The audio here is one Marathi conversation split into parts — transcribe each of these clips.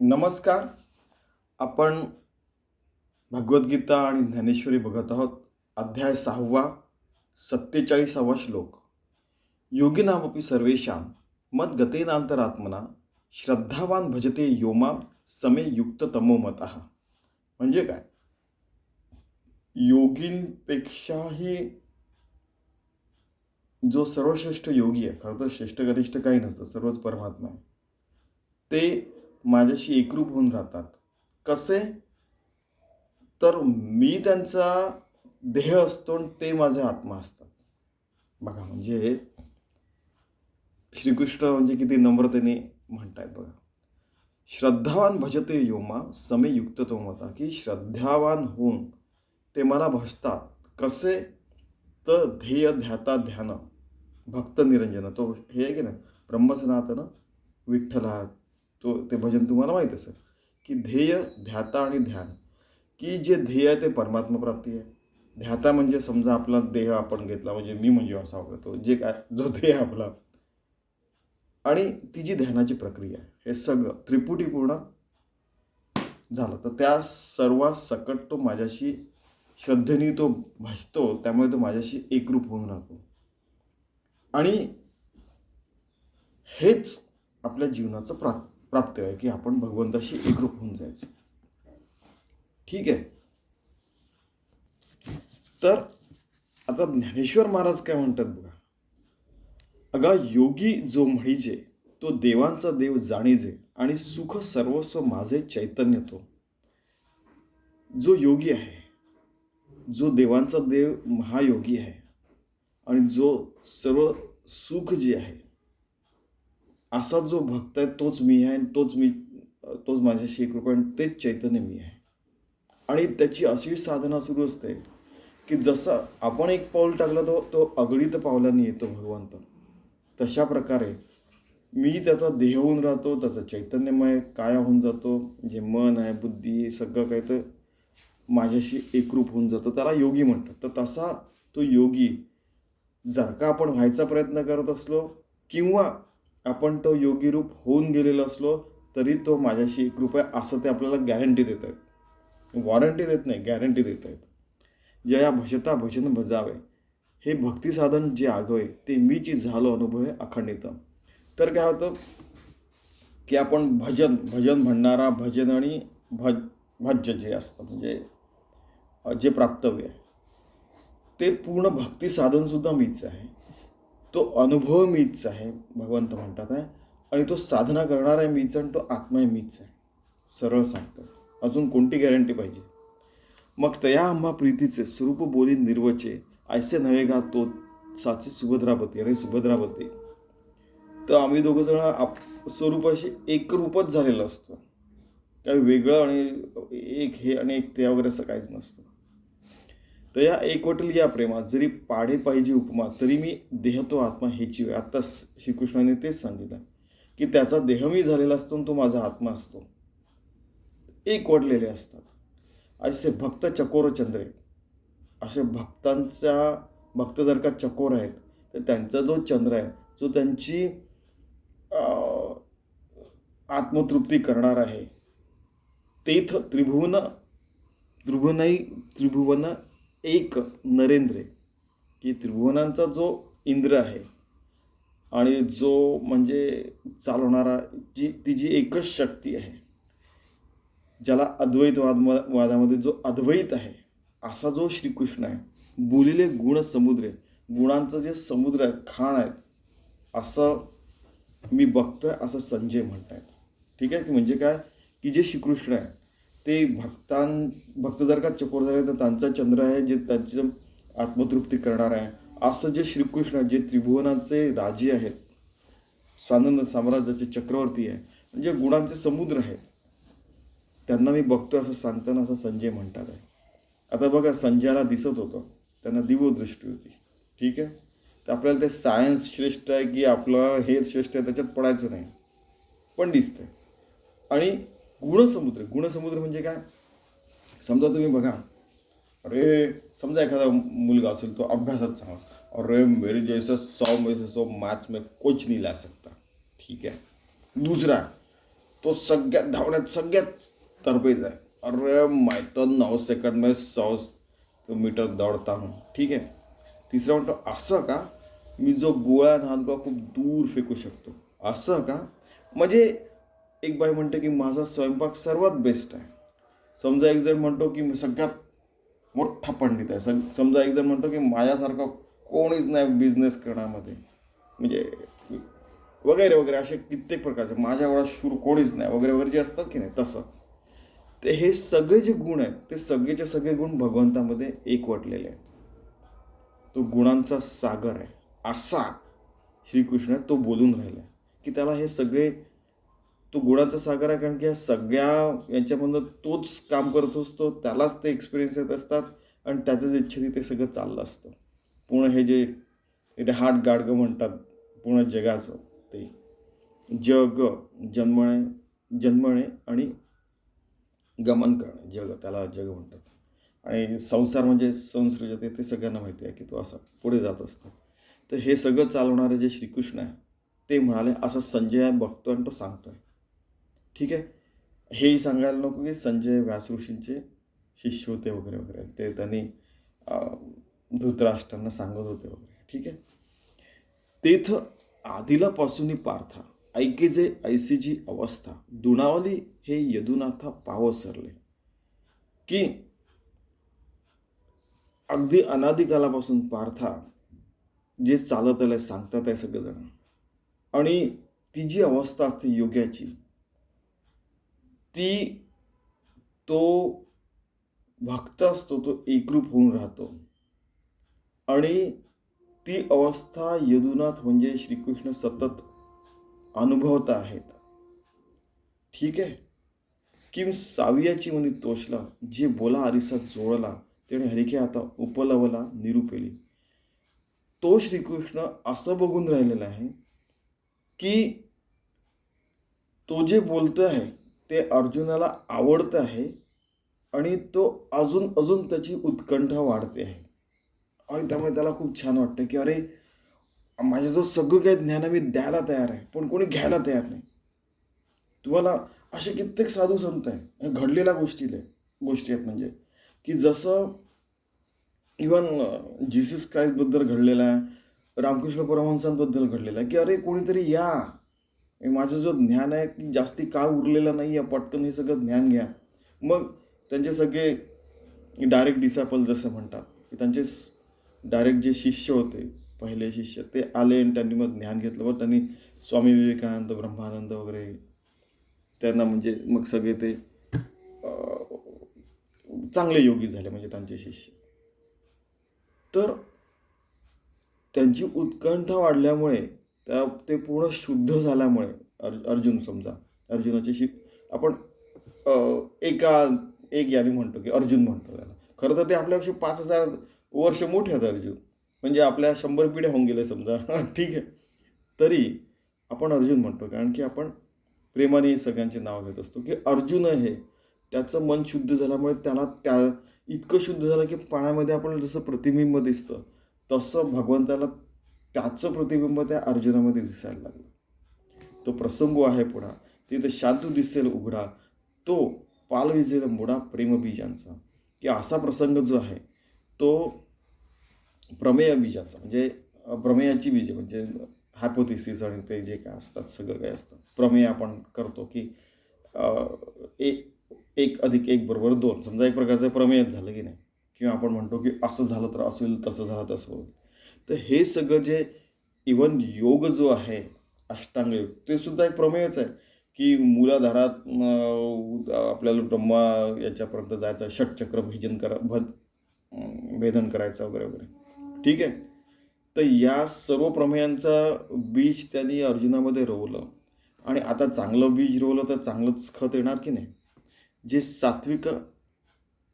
नमस्कार. आपण भगवद्गीता आणि ज्ञानेश्वरी बघत आहोत. अध्याय सहावा सत्तेचाळीसावा श्लोक. योगिनामपि सर्वेषां मद्गतेनांतरात्मना श्रद्धावान भजते योमा समे युक्त तमो मतः. म्हणजे काय? योगींपेक्षाही जो सर्वश्रेष्ठ योगी आहे खरं तर श्रेष्ठ कनिष्ठ काही नसतं सर्वच परमात्मा आहे. ते माझ्याशी एकरूप होऊन राहतात. कसे? तर मी त्यांचा देह असतो आणि ते माझे आत्मा असतात. बघा म्हणजे श्रीकृष्ण म्हणजे किती नम्रतेने म्हणतायत बघा. श्रद्धावान भजते योमा समे युक्त तो मता की श्रद्धावान होऊन ते मला भजतात. कसे? तर ध्येय ध्याता ध्यान भक्त निरंजन. तो हे आहे की ना ब्रह्मसनातन विठ्ठला तो ते भजन तुम्हाला माहीत असेल की ध्येय ध्याता आणि ध्यान. की जे ध्येय आहे ते परमात्मप्राप्ती आहे. ध्याता म्हणजे समजा आपला देह आपण घेतला म्हणजे मी म्हणजे असा वापरतो जे काय जो ध्येय आपला. आणि ती जी ध्यानाची प्रक्रिया आहे हे सगळं त्रिपुटीपूर्ण झालं. तर त्या सर्वात सकट तो माझ्याशी श्रद्धेने तो भासतो त्यामुळे तो माझ्याशी एकरूप होऊन राहतो. आणि हेच आपल्या जीवनाचं प्रा प्राप्त आहे की आपण भगवंताशी एकरूप होऊन जायचं. ठीक आहे? तर आता ज्ञानेश्वर महाराज काय म्हणतात बघा? अगा योगी जो म्हणजे तो देवांचा देव जाणीजे आणि सुख सर्वस्व माझे चैतन्य तो. जो योगी आहे जो देवांचा देव महायोगी आहे आणि जो सर्व सुख जे आहे असा जो भक्त आहे तोच मी आहे आणि तोच मी तोच माझ्याशी एक रुपये आणि तेच चैतन्य मी आहे. आणि त्याची अशी साधना सुरू असते की जसं आपण एक पाऊल टाकलं तो तो अगणित पावलांनी येतो भगवंत तशा प्रकारे मी त्याचा देह होऊन राहतो त्याचा चैतन्यमय काया होऊन जातो जे मन आहे बुद्धी सगळं काय तर माझ्याशी एकरूप होऊन जातं. त्याला योगी म्हणतात. तर तसा तो योगी जर का आपण व्हायचा प्रयत्न करत असलो किंवा आपण तो योगी रूप होऊन गेलेलो असलो तरी तो माझ्याशी कृपया असं ते आपल्याला गॅरंटी देत आहेत. वॉरंटी देत नाही गॅरंटी देत आहेत. जया भजता भजन भजावे हे भक्ती साधन जे आगवे ते मीची झालो अनुभव आहे अखंडित. तर काय होतं? की आपण भजन भजन म्हणणारा भजन आणि भज भज्य जे असतं म्हणजे जे प्राप्तव्य आहे ते पूर्ण भक्ती साधनसुद्धा मीच आहे. तो अनुभव मीच आहे भगवंत म्हणतात आहे. आणि तो साधना करणारा आहे मीच आणि तो आत्मा आहे मीच आहे. सरळ सांगतं. अजून कोणती गॅरंटी पाहिजे? मग तया आम्हा प्रीतीचे स्वरूप बोली निर्वचे. ऐसे नव्हे गा तो साचे सुभद्रापती अरे सुभद्रापती. तर आम्ही दोघं जण आप स्वरूपाशी एकरूपच झालेलं असतो. काही वेगळं आणि एक हे आणि एक ते वगैरे असं काहीच नसतं. तर या एकवटल या प्रेमात जरी पाढे पाहिजे उपमा तरी मी देह तो आत्मा हेची वेळ आत्ता श्रीकृष्णाने तेच सांगितलं की त्याचा देह मी झालेला असतो आणि तो माझा आत्मा असतो. एकवटलेले असतात. असे भक्त चकोर चंद्रे असे भक्तांच्या भक्त जर का चकोर आहेत तर त्यांचा जो चंद्र आहे जो त्यांची आत्मतृप्ती करणार आहे तेथ त्रिभुवन त्रिभुवनई त्रिभुवन एक नरेंद्र की त्रिभुवनांचा जो इंद्र आहे आणि जो म्हणजे चालवणारा जी ती जी एकच शक्ती आहे ज्याला अद्वैतवाद वादामध्ये जो अद्वैत आहे असा जो श्रीकृष्ण आहे बोलिले गुण समुद्र गुणांचं जे समुद्र आहे खाण आहेत असं मी बघतोय असं संजय म्हणत आहेत ठीक आहे की म्हणजे काय की जे श्रीकृष्ण आहे ते भक्तां भक्त जर का चकोर झाले तर त्यांचा चंद्र आहे जे त्यांची आत्मतृप्ती करणार आहे. असं जे श्रीकृष्ण जे त्रिभुवनाचे राजे आहेत स्वानंद साम्राज्याचे चक्रवर्ती आहे म्हणजे गुणांचे समुद्र आहेत त्यांना मी बघतोय असं सांगताना असं संजय म्हणतात आहे. आता बघा संजयाला दिसत होतं. त्यांना दिवदृष्टी होती. ठीक आहे? तर आपल्याला ते सायन्स श्रेष्ठ आहे की आपलं हे श्रेष्ठ आहे त्याच्यात पडायचं नाही. पण दिसतंय. आणि गुणसमुद्र गुणसमुद्र म्हणजे काय? समजा तुम्ही बघा अरे समजा एखादा मुलगा असेल तो अभ्यासात चांगला अरे मेरे जैसे सौ मे सौ मैथ्स में कोच नाही ला सकता. ठीक आहे. दुसरा तो सगळ्यात धावण्यात सगळ्यात तरबेज आहे. अरे माय तो नऊ सेकंड मे सौ मीटर दौडता हूँ. ठीक आहे. तिसरा म्हणतो असं का? मी जो गोळा नांदवा खूप दूर फेकू शकतो. असं का? म्हणजे एक बाई म्हणते की माझा स्वयंपाक सर्वात बेस्ट आहे. समजा एक जण म्हणतो की मी सगळ्यात मोठा पंडित आहे. सग समजा एक जण म्हणतो की माझ्यासारखा कोणीच नाही बिझनेस करण्यामध्ये. म्हणजे वगैरे वगैरे असे कित्येक प्रकारचे. माझ्या एवढा शूर कोणीच नाही. वगैरे वगैरे जे असतात की नाही तसं. ते हे सगळे जे गुण आहेत ते सगळेचे सगळे गुण भगवंतामध्ये एकवटलेले आहेत. तो गुणांचा सागर आहे. असा श्रीकृष्ण तो बोलून राहिला की त्याला हे सगळे तो गुणाचा सागर आहे कारण की सगळ्या यांच्यामधनं तोच काम करत असतो त्यालाच ते एक्सपिरियन्स येत असतात आणि त्याच्याच इच्छेने ते सगळं चाललं असतं. पूर्ण हे जे हाट गाडगं म्हणतात पूर्ण जगाचं ते. जग जन्मणे जन्मणे आणि गमन करणे जग त्याला जग म्हणतात. आणि संसार म्हणजे संस्कृती ते सगळ्यांना माहिती आहे की तो असा पुढे जात असतो. तर हे सगळं चालवणारे जे श्रीकृष्ण आहे ते म्हणाले असं संजय बघतो आणि तो सांगतो आहे ठीक आहे? हेही सांगायला नको की संजय व्यासऋषींचे शिष्य होते वगैरे वगैरे. ते त्यांनी धृतराष्ट्रांना सांगत होते वगैरे. ठीक आहे? तेथ आदिलापासूनही पार्था ऐकेजे ऐसीची अवस्था दुणावली हे यदुनाथा पाव सरले की अगदी अनादिकालापासून पार्था जे चालत आलं सांगतात आहे सगळेजण. आणि ती जी अवस्था असते योग्याची ती तो भक्त असतो तो एकरूप होऊन राहतो. आणि ती अवस्था यदुनाथ म्हणजे श्रीकृष्ण सतत अनुभवत आहेत. ठीक आहे? किम सावियाची मनी तोषला जे बोला आरिसा जोडला त्याने हरिके आता उपलवला निरुपेली. तो श्रीकृष्ण असं बघून राहिलेला आहे की तो जे बोलतो आहे ते अर्जुनाला आवडतं आहे आणि तो अजून अजून त्याची उत्कंठा वाढते आहे. आणि त्यामुळे त्याला खूप छान वाटतं की अरे माझ्याजवळ सगळं काही ज्ञान मी द्यायला तयार आहे पण कोणी घ्यायला तयार नाही. तुम्हाला असे कित्येक साधू संत आहे घडलेल्या गोष्टी गोष्टी आहेत म्हणजे. की जसं इवन जीसस क्राईस्टबद्दल घडलेलं आहे रामकृष्ण परमहंसांबद्दल घडलेलं आहे की अरे कोणीतरी या माझं जो ज्ञान आहे की जास्ती का उरलेलं नाही आहे पटकन हे सगळं ज्ञान घ्या. मग त्यांचे सगळे डायरेक्ट डिसॅपल जसं म्हणतात की त्यांचे डायरेक्ट जे शिष्य होते पहिले शिष्य ते आले आणि त्यांनी मग ज्ञान घेतलं. मग त्यांनी स्वामी विवेकानंद ब्रह्मानंद वगैरे त्यांना म्हणजे मग सगळे ते चांगले योगी झाले म्हणजे त्यांचे शिष्य. तर त्यांची उत्कंठा वाढल्यामुळे त्या ते पूर्ण शुद्ध झाल्यामुळे अर् अर्जुन समजा अर्जुनाची शिक आपण एका एक याने म्हणतो की अर्जुन म्हणतो त्याला. खरं तर ते आपल्यापेक्षा पाच हजार वर्ष मोठे आहेत अर्जुन. म्हणजे आपल्या शंभर पिढ्या होऊन गेले समजा. ठीक आहे. तरी आपण अर्जुन म्हणतो कारण की आपण प्रेमाने सगळ्यांचे नाव घेत असतो की अर्जुन हे त्याचं मन शुद्ध झाल्यामुळे त्याला त्या इतकं शुद्ध झालं की पाण्यामध्ये आपण जसं प्रतिबिंब दिसतं तसं भगवंताला त्याचं प्रतिबिंब त्या अर्जुनामध्ये दिसायला लागलं. तो प्रसंग आहे पुढा. तिथं शांतू दिसेल उघडा. तो पाल विजेल मुडा प्रेमबीजांचा की असा प्रसंग जो आहे तो प्रमेय बीजाचा. म्हणजे प्रमेयाची बीज म्हणजे हायपोथिसिस आणि ते जे काय असतात सगळं काय असतं. प्रमेय आपण करतो की एक एक अधिक एक बरोबर दोन. समजा एक प्रकारचं प्रमेयच झालं की नाही. किंवा आपण म्हणतो की असं झालं तर असं होईल तसं झालं तसं होईल. तर हे सगळं जे इवन योग जो आहे अष्टांग योग ते सुद्धा एक प्रमेयच आहे की मूलाधारात आपल्याला ब्रह्मा याच्यापर्यंत जायचं षटचक्र भेजन करा भद भेदन करायचं वगैरे वगैरे. ठीक आहे? तर या सर्व प्रमेयांचा बीज त्यांनी अर्जुनामध्ये रोवलं. आणि आता चांगलं बीज रोवलं तर चांगलंच खत येणार की नाही? जे सात्विक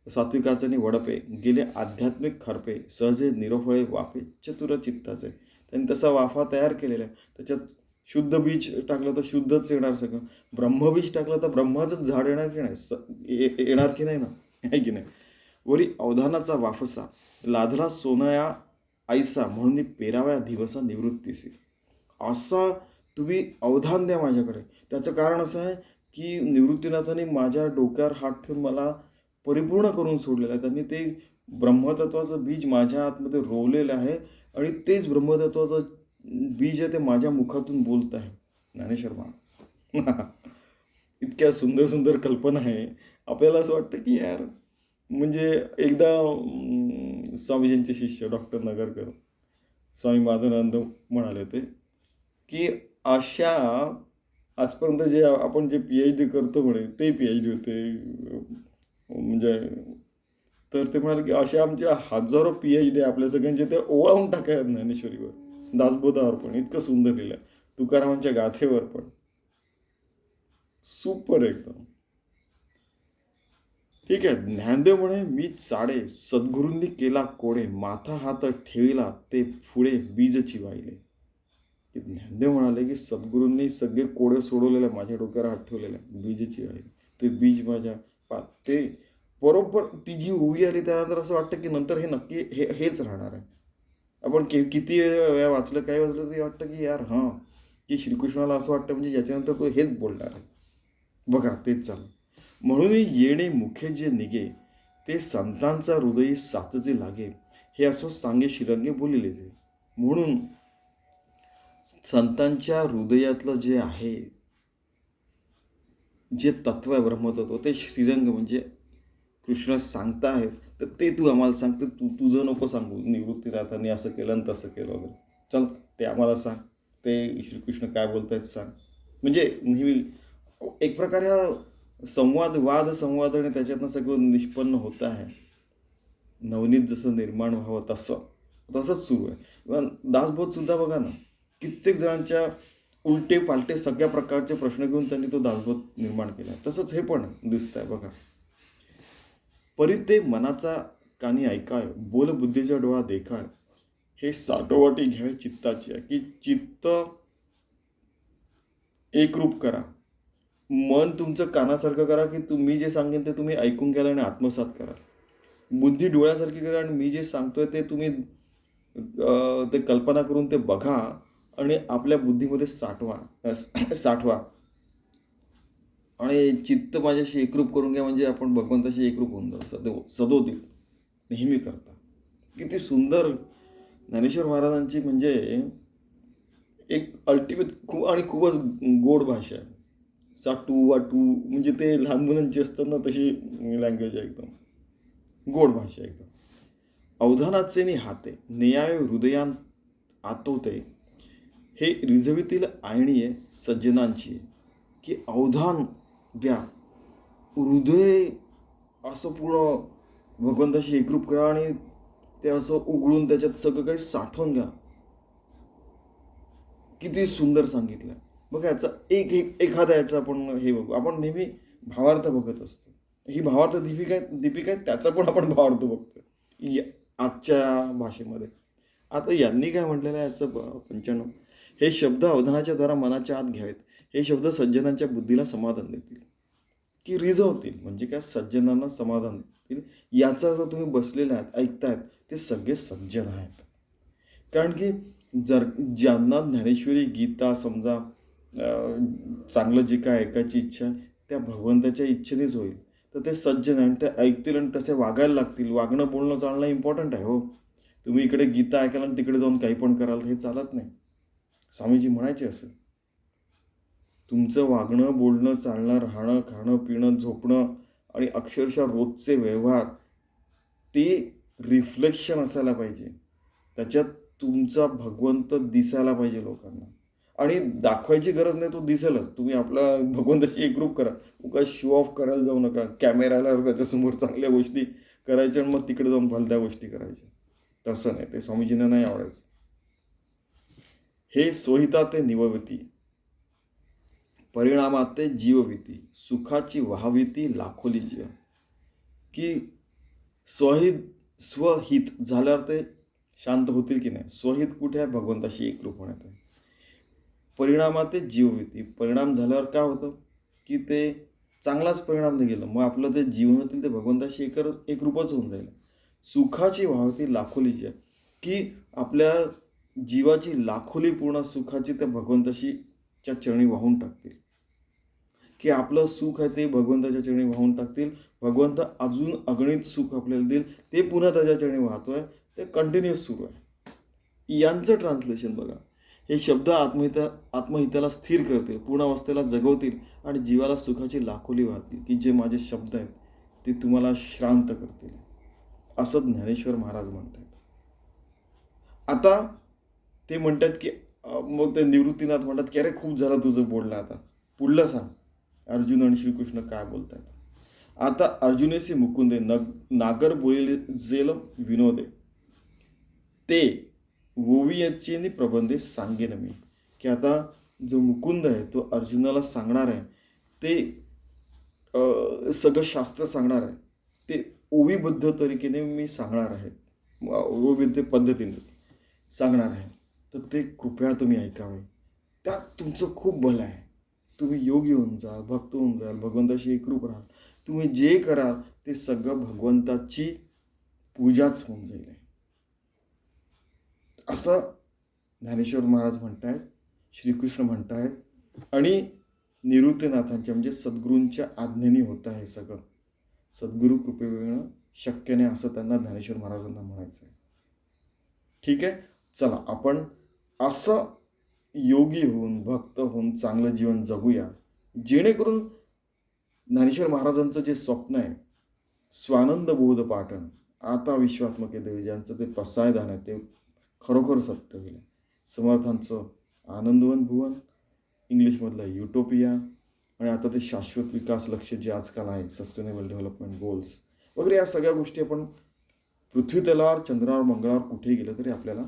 सात्विकाचे आणि वडपे गेले आध्यात्मिक खरपे सहजे निरोफळे वाफे चतुर चित्ताचे. त्यांनी तसा वाफा तयार केलेला आहे त्याच्यात शुद्ध बीज टाकलं तर शुद्धच येणार सगळं. ब्रह्मबीज टाकलं तर ब्रह्माचंच झाड येणार की नाही? स येणार की नाही ना? आहे की नाही? वरी अवधानाचा वाफसा लाधला सोनया आईसा म्हणून पेराव्या दिवसा निवृत्तीसी. असा तुम्ही अवधान द्या माझ्याकडे. त्याचं कारण असं आहे की निवृत्तीनाथाने माझ्या डोक्यावर हात ठेवून मला परिपूर्ण करून सोडलेलं आहे. त्यांनी ते ब्रह्मतत्वाचं बीज माझ्या आतमध्ये रोवलेलं आहे आणि तेच ब्रह्मतत्वाचं बीज आहे ते माझ्या मुखातून बोलत आहे. ज्ञानेश्वर महाराज. इतक्या सुंदर सुंदर कल्पना आहे. आपल्याला असं वाटतं की यार म्हणजे एकदा स्वामीजींचे शिष्य डॉक्टर नगरकर स्वामी माधवानंद म्हणाले होते की अशा आजपर्यंत जे आपण जे पी एच डी करतो म्हणे ते पी एच डी होते. म्हणजे तर ते म्हणाले की अशा आमच्या हजारो पी एच डी आपल्या सगळ्यांचे ते ओवाळून टाकायत ज्ञानेश्वरीवर. दासबोधावर पण इतकं सुंदर लिहिलं तुकारामांच्या गाथेवर पण सुपर एकदम. ठीक आहे ज्ञानदेव म्हणे मी चाडे सद्गुरूंनी केला कोडे माथा हात ठेविला ते पुढे बीजची वाहिले ज्ञानदेव म्हणाले की सद्गुरूंनी सगळे कोडे सोडवलेले माझ्या डोक्यावर हात ठेवलेले आहे, बीजची वाहिली ते बीज माझ्या पा ते बरोबर ती जी उभी आली त्यानंतर असं वाटतं की नंतर हे नक्की हे हेच राहणार आहे. आपण कि किती वेळा वाचलं काय वाचलं तरी वाटतं की यार हां की श्रीकृष्णाला असं वाटतं म्हणजे याच्यानंतर तो हेच बोलणार आहे. बघा तेच चालू म्हणून येणे मुखे जे निघे ते संतांचा हृदय साचचे लागे हे असो सांगे श्रीरंगे बोललेले जे. म्हणून संतांच्या हृदयातलं जे आहे जे तत्व आहे ब्रह्मतत्व ते श्रीरंग म्हणजे कृष्ण सांगता आहेत तर ते तू आम्हाला सांग तर तू तुझं नको सांगू निवृत्तीनाथांनी असं केलं आणि तसं केलं वगैरे. चल ते आम्हाला सांग ते श्रीकृष्ण काय बोलत आहेत सांग. म्हणजे नेहमी एक प्रकारे हा संवाद वाद संवाद आणि त्याच्यातनं सगळं निष्पन्न होत आहे. नवनीत जसं निर्माण व्हावं तसं तसंच सुरू आहे. इव्हन दासबोधसुद्धा बघा ना कित्येक जणांच्या उलटे पालटे सगळ्या प्रकारचे प्रश्न घेऊन त्यांनी तो दासबोध निर्माण केला. तसंच हे पण दिसत आहे बघा. परी ते मनाचा कानी ऐकाय बोल बुद्धीच्या डोळा देखाय. हे साठोवाटी घ्यावे चित्ताची. आहे की चित्त एकरूप करा. मन तुमचं कानासारखं करा की तुम्ही जे सांगेन ते तुम्ही ऐकून घ्याल आणि आत्मसात करा. बुद्धी डोळ्यासारखी करा आणि मी जे सांगतोय ते तुम्ही ते कल्पना करून ते बघा. आणि आपल्या बुद्धीमध्ये साठवा साठवा. आणि चित्त माझ्याशी एकरूप करून घ्या म्हणजे आपण भगवंताशी एकरूप होऊन जाऊ. सदो सदोदित. नेहमी करता. किती सुंदर ज्ञानेश्वर महाराजांची म्हणजे एक अल्टिमेट खूप आणि खूपच गोड भाषा आहे. साटू वाटू म्हणजे ते लहान मुलांची असतात ना तशी लँग्वेज आहे एकदम. गोड भाषा एकदम. अवधानाचे नि हाते. न्याय हृदयान आतोते. हे रिझवीतील आयणी आहे सज्जनांची आहे. की अवधान द्या. हृदय असं पूर्ण भगवंताशी एकरूप करा आणि ते असं उघडून त्याच्यात सगळं काही साठवून घ्या. किती सुंदर सांगितलं. बघा याचा एक एक एखादा याचा आपण हे बघू. आपण नेहमी भावार्थ बघत असतो. ही भावार्थ दीपिका आहे दीपिका आहे त्याचा पण आपण भावार्थ बघतो या- आजच्या भाषेमध्ये. आता यांनी काय म्हटलेलं आहे याचं पंच्याण्णव. हे शब्द अवधानाच्या द्वारा मनाच्या आत घ्यावेत. हे शब्द सज्जनांच्या बुद्धीला समाधान देतील. की रिझवतील म्हणजे काय? सज्जनांना समाधान देतील. याचा अर्थ तुम्ही बसलेले आहात ऐकतायत ते सगळे सज्जन आहेत. कारण की जर ज्यांना ज्ञानेश्वरी गीता समजा चांगलं जे काय ऐकायची इच्छा आहे त्या भगवंताच्या इच्छेनेच होईल. तर ते सज्जन आहे आणि ते ऐकतील आणि तसे वागायला लागतील. वागणं बोलणं चालणं इम्पॉर्टंट आहे हो. तुम्ही इकडे गीता ऐकाल आणि तिकडे जाऊन काही पण कराल हे चालत नाही. स्वामीजी म्हणायचे असं तुमचं वागणं बोलणं चालणं राहणं खाणं पिणं झोपणं आणि अक्षरशः रोजचे व्यवहार ते रिफ्लेक्शन असायला पाहिजे. त्याच्यात तुमचा भगवंत दिसायला पाहिजे लोकांना. आणि दाखवायची गरज नाही तो दिसेलच. तुम्ही आपला भगवंताशी एकरूप करा. उगा शो ऑफ करायला जाऊ नका. कॅमेराला त्याच्यासमोर चांगल्या गोष्टी करायच्या आणि मग तिकडे जाऊन भलत्या गोष्टी करायच्या. तसं नाही. ते स्वामीजींना नाही आवडायचं. हे सोहिता ते निवविती. परिणामात ते जीवविती सुखाची वाहविती लाखोली जीव की स्वहित स्वहित झाल्यावर ते शांत होतील की नाही? स्वहित कुठे आहे? भगवंताशी एकरूप होण्यात आहे. परिणामात ते जीवविती परिणाम झाल्यावर काय होतं? की ते चांगलाच परिणाम नाही गेलं. मग आपलं ते जीवन होतील ते भगवंताशी एक एकरूपच होऊन जाईल. सुखाची वाहती लाखोली जी आहे की आपल्या जीवाची लाखोली पूर्ण सुखाची त्या भगवंताशीच्या चरणी वाहून टाकतील. की आपलं सुख आहे ते भगवंताच्या चरणी वाहून टाकतील. भगवंत अजून अगणित सुख आपल्याला देईल. ते पुन्हा त्याच्या चरणी वाहतो आहे ते कंटिन्युअस सुरू आहे. यांचं ट्रान्सलेशन बघा. हे शब्द आत्महिता आत्महिताला स्थिर करतील पूर्णावस्थेला जगवतील आणि जीवाला सुखाची लाखोली वाहतील. की जे माझे शब्द आहेत ते तुम्हाला श्रांत करतील. असं ज्ञानेश्वर महाराज म्हणतात आता ते म्हणतात की मग ते निवृत्तीनाथ म्हणतात की अरे खूप झालं तुझं बोलणं आता. पुढलं सांग. अर्जुन आणि श्रीकृष्ण काय बोलतात आता अर्जुनेसी मुकुंदे नग नागर बोलिले जेल विनोदे. ते ओवियाची प्रबंधे सांगेन मी. की आता जो मुकुंद आहे तो अर्जुनाला सांगणार आहे. ते सगळं शास्त्र सांगणार आहे. ते ओवीबद्ध तरीकेने मी सांगणार आहे. ओवीबद्ध पद्धतीने सांगणार आहे. तर ते कृपया तुम्ही ऐकावे त्यात तुमचं खूप भलं आहे. तुम्ही योगी होऊन जाल भक्त होऊन जाल भगवंताशी एकरूप राहाल. तुम्ही जे कराल ते सगळं भगवंताची पूजाच होऊन जाईल. असं ज्ञानेश्वर महाराज म्हणत आहेत श्रीकृष्ण म्हणतायत आणि निवृत्तीनाथांच्या म्हणजे सद्गुरूंच्या आज्ञेने होतं आहे सगळं. सद्गुरू कृपेविणं शक्य नाही असं त्यांना ज्ञानेश्वर महाराजांना म्हणायचं आहे ठीक आहे? चला आपण असं योगी होऊन भक्त होऊन चांगलं जीवन जगूया. जेणेकरून ज्ञानेश्वर महाराजांचं जे स्वप्न आहे स्वानंद बोध पाठण आता विश्वात्मके देवी ज्यांचं ते पसायदान आहे ते खरोखर सत्य होईल. समर्थांचं आनंदवन भुवन इंग्लिशमधलं युटोपिया आणि आता ते शाश्वत विकास लक्ष जे आजकाल आहे सस्टेनेबल डेव्हलपमेंट गोल्स वगैरे या सगळ्या गोष्टी आपण पृथ्वी तलावर चंद्रावर मंगळावर कुठेही गेलं तरी आपल्याला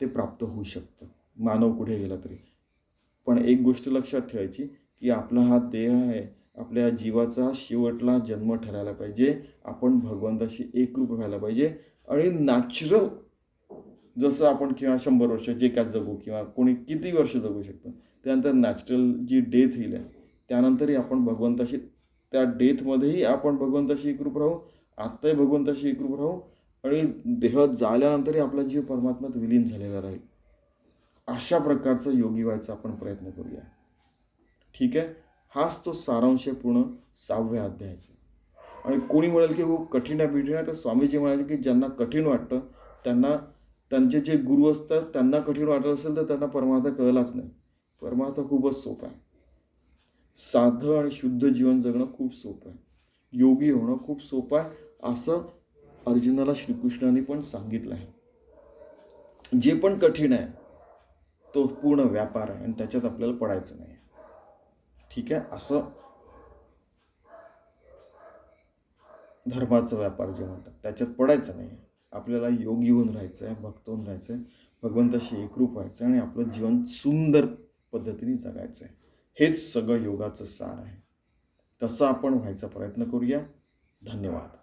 ते प्राप्त होऊ शकतं. मानव कुठे गेला तरी. पण एक गोष्ट लक्षात ठेवायची की आपला हा देह आहे आपल्या जीवाचा शेवटला जन्म ठरायला पाहिजे. आपण भगवंताशी एकरूप व्हायला पाहिजे. आणि नॅचरल जसं आपण किंवा शंभर वर्ष जे काय जगू किंवा कोणी किती वर्ष जगू शकतं त्यानंतर नॅचरल जी डेथ येईल आहे त्यानंतरही आपण भगवंताशी त्या डेथमध्येही आपण भगवंताशी एकरूप राहू. आत्ताही भगवंताशी एकरूप राहू. आणि देह जाल्यानंतरही आपला जीव परमात्म्यात विलीन झालेला राहील. अशा प्रकारचं योगी व्हायचा आपण प्रयत्न करूया. ठीक आहे? हाच तो सारांश आहे पूर्ण सहाव्या अध्यायाचा. आणि कोणी म्हणाल की हो कठीण आहे बिठीण आहे तर स्वामीजी म्हणाले की ज्यांना कठीण वाटतं त्यांना त्यांचे जे गुरु असतात त्यांना कठीण वाटत असेल तर त्यांना परमार्थ कळलाच नाही. परमार्थ खूपच सोपा आहे. साधं आणि शुद्ध जीवन जगणं खूप सोपं आहे. योगी होणं खूप सोपं आहे. असं अर्जुनाला श्रीकृष्णाने पण सांगितलं आहे. जे पण कठीण आहे तो पूर्ण व्यापार आहे आणि त्याच्यात आपल्याला पडायचं नाही ठीक आहे? असं धर्माचा व्यापार जे म्हणतात त्याच्यात पडायचं नाही आपल्याला योगी होऊन राहायचं आहे भक्त होऊन राहायचं आहे भगवंताशी एकरूप व्हायचं आहे आणि आपलं जीवन सुंदर पद्धतीने जगायचं आहे. हेच सगळं योगाचं सार आहे. तसं आपण व्हायचा प्रयत्न करूया. धन्यवाद.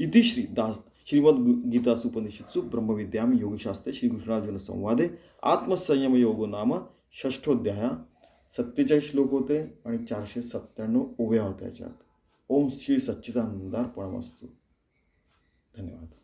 इति श्री दास श्रीमद गीता सुपनिषत्सु ब्रह्मविद्याम योगशास्त्रे श्रीकृष्णार्जुन संवादे। आत्मसंयम योगो नाम षष्ठोध्याय सत्तेचाळीस श्लोक होते आणि चारशे सत्त्याण्णव ओव्या होत्या याच्यात. ओम श्री सच्चिदानंदार्पणमस्तू. धन्यवाद.